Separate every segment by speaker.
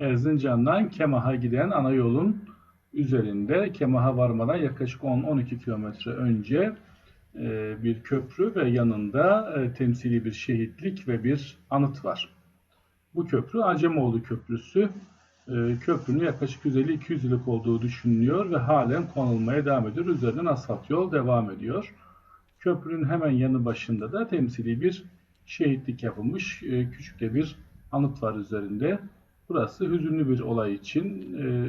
Speaker 1: Erzincan'dan Kemah'a giden ana yolun üzerinde Kemah'a varmadan yaklaşık 10-12 kilometre önce e, bir köprü ve yanında e, temsili bir şehitlik ve bir anıt var. Bu köprü Acemoğlu Köprüsü. E, köprünün yaklaşık 150-200 yıllık olduğu düşünülüyor ve halen konulmaya devam ediyor. Üzerinden asfalt yol devam ediyor. Köprünün hemen yanı başında da temsili bir şehitlik yapılmış. Küçük de bir anıt var üzerinde. Burası hüzünlü bir olay için e,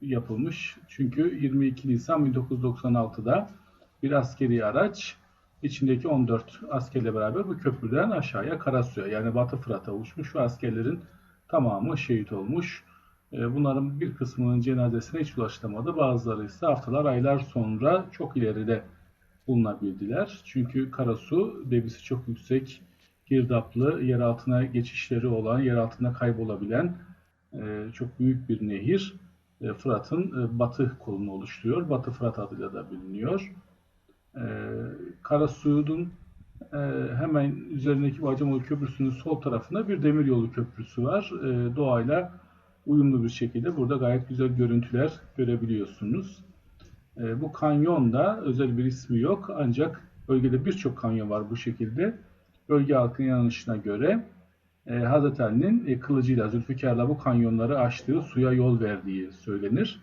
Speaker 1: yapılmış. Çünkü 22 Nisan 1996'da bir askeri araç içindeki 14 askerle beraber bu köprüden aşağıya Karasu'ya yani Batı Fırat'a uçmuş ve askerlerin tamamı şehit olmuş. E, Bunların bir kısmının cenazesine hiç ulaşılamadı. Bazıları ise haftalar, aylar sonra çok ileride bulunabildiler. Çünkü Karasu debisi çok yüksek, girdaplı, yer altına geçişleri olan, yer altında kaybolabilen çok büyük bir nehir. E, Fırat'ın e, batı kolunu oluşturuyor. Batı Fırat adıyla da biliniyor. E, Karasu'nun e, hemen üzerindeki Bacamoğlu Köprüsü'nün sol tarafında bir demiryolu köprüsü var. E, doğayla uyumlu bir şekilde burada gayet güzel görüntüler görebiliyorsunuz. Bu kanyonda özel bir ismi yok ancak bölgede birçok kanyon var bu şekilde. Bölge halkının inanışına göre e, Hazreti Ali'nin e, kılıcıyla Zülfikar'la bu kanyonları açtığı suya yol verdiği söylenir.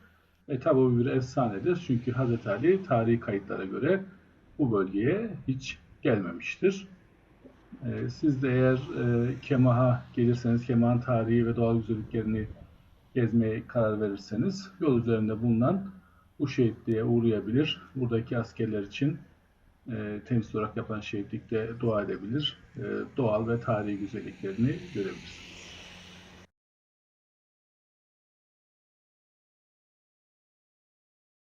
Speaker 1: E tabi bu bir efsanedir çünkü Hazreti Ali tarihi kayıtlara göre bu bölgeye hiç gelmemiştir. E, siz de eğer e, Kemah'a gelirseniz Kemah'ın tarihi ve doğal güzelliklerini gezmeye karar verirseniz yol üzerinde bulunan bu şehitliğe uğrayabilir. Buradaki askerler için e, temsil olarak yapan şehitlikte dua edebilir. E, doğal ve tarihi güzelliklerini görebilir.